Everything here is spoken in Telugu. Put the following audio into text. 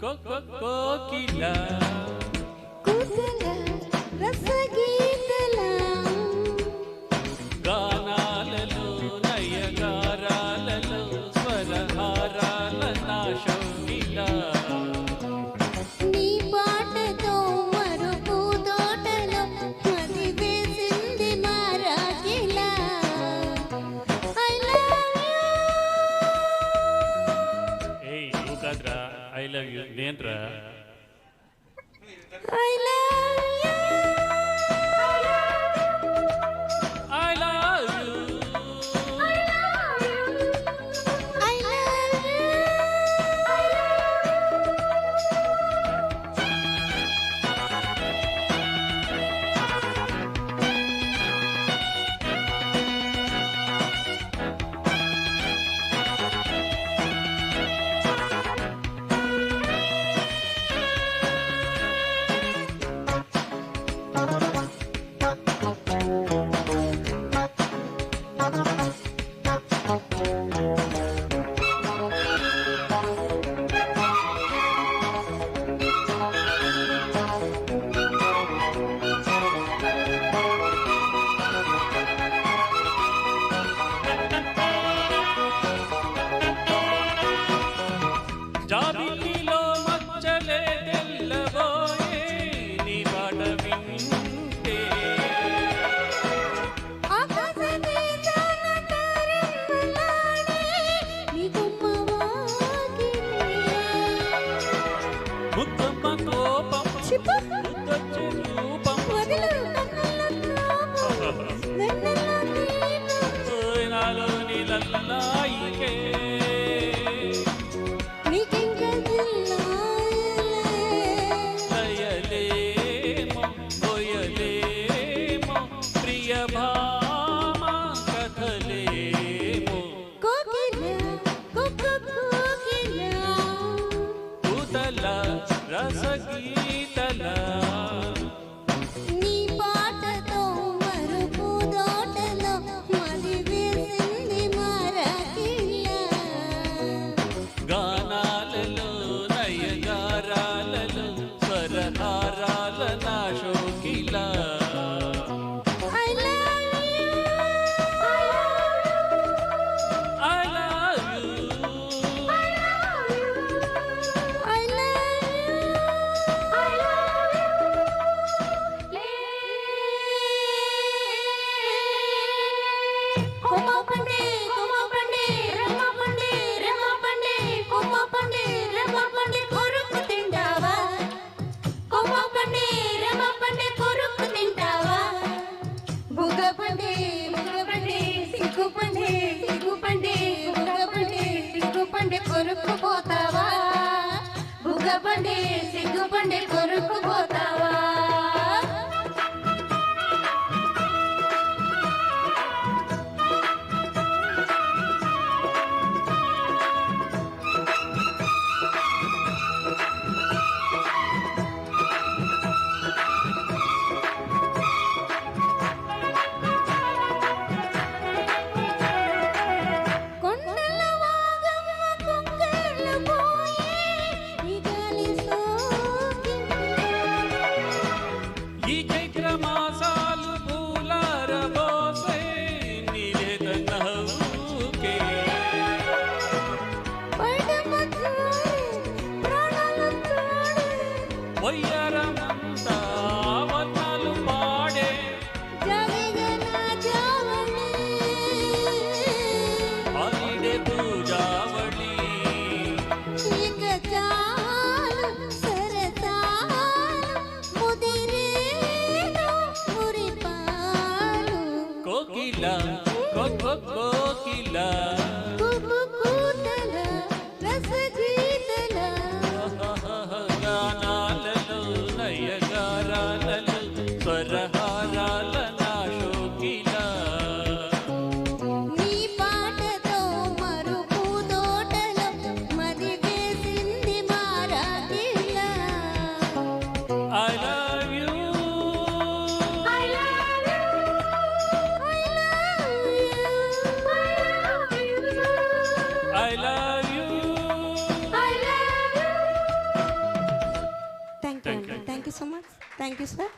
Kokila ಕೂಸಲ ರಸಗಿ love you, Música రసగీతలా. నీ పాటతో మరుపు దోటలో మలివేసింది మరకిళ్ళ. గానాలలో నయగారాలలో స్వరహా కొరుక్కుపోతావా? బుగ్గపండి సిగ్గుపండి కొరుక్కుపోతావా? Cocotquila. Okay sir